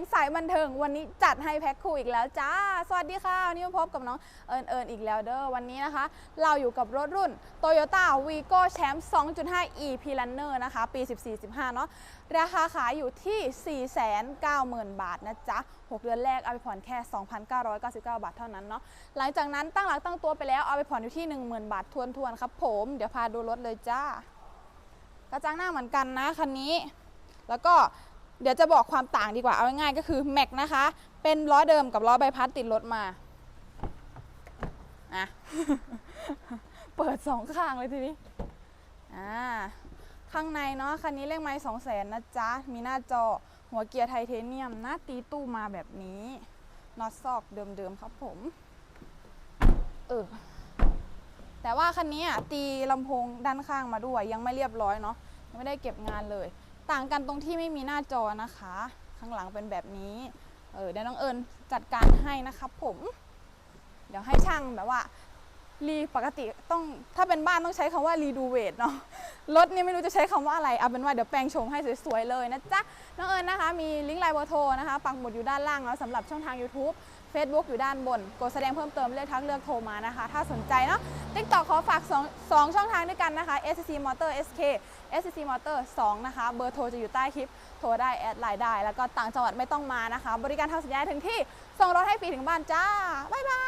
งสายบันเทิงวันนี้จัดให้แพ็คคู่อีกแล้วจ้า สวัสดีค่ะ วันนี้มาพบกับน้องเอิญเอิญอีกแล้วเด้อ วันนี้นะคะ เราอยู่กับรถรุ่น Toyota Vigo Champ 2.5 e p Runner นะคะ ปี 14-15 เนาะ ราคาขายอยู่ที่ 490,000 บาทนะจ๊ะ 6 เดือนแรกเอาไปผ่อนแค่ 2,999 บาทเท่านั้นเนาะ หลังจากนั้นตั้งหลักตั้งตัวไปแล้วเอาไปผ่อนอยู่ที่ 10,000 บาททวนๆครับผม เดี๋ยวพาดูรถเลยจ้ากระจังหน้าเหมือนกันนะคันนี้ แล้วก็ เดี๋ยวจะบอกความต่างดีกว่าเอาง่ายๆก็คือแม็กนะคะ เป็นล้อเดิมกับล้อใบพัดติดรถมาอะเปิดสองข้างเลยทีนี้อ่าข้างในเนาะคันนี้เลขไม้สองแสนนะจ๊ะ มีหน้าจอหัวเกียร์ไทเทเนียมหน้าตีตู้มาแบบนี้น็อตซอกเดิมๆครับผมเออแต่ว่าคันนี้อะตีลำโพงด้านข้างมาด้วยยังไม่เรียบร้อยเนาะยังไม่ได้เก็บงานเลย ต่างกันตรงที่ไม่มีหน้าจอนะคะ ข้างหลังเป็นแบบนี้ เออเดี๋ยวน้องเอิญจัดการให้นะครับผม เดี๋ยวให้ช่างแบบว่ารีปกติต้องถ้าเป็นบ้านต้องใช้คำว่ารีดูเวทเนาะ รถนี่ไม่รู้จะใช้คำว่าอะไรเอาเป็นว่าเดี๋ยวแปลงโฉมให้สวยๆเลยนะจ๊ะน้องเอิญนะคะ มีลิงก์ไลน์เบอร์โทรนะคะ ปักหมุดอยู่ด้านล่างแล้วสำหรับช่องทาง YouTube Facebook อยู่ด้านบน กดแสดงเพิ่มเติมเลือกทักเลือกโทรมานะคะ ถ้าสนใจเนาะ TikTok ขอฝาก 2 2 ช่องทางด้วยกันนะคะ SCC Motor SK SCC Motor 2 นะคะ เบอร์โทรจะอยู่ใต้คลิป โทรได้แอดไลน์ได้ แล้วก็ต่างจังหวัดไม่ต้องมานะคะ บริการทำสัญญาถึงที่ ส่งรถให้ฟรีถึงบ้านจ้า บ๊ายบาย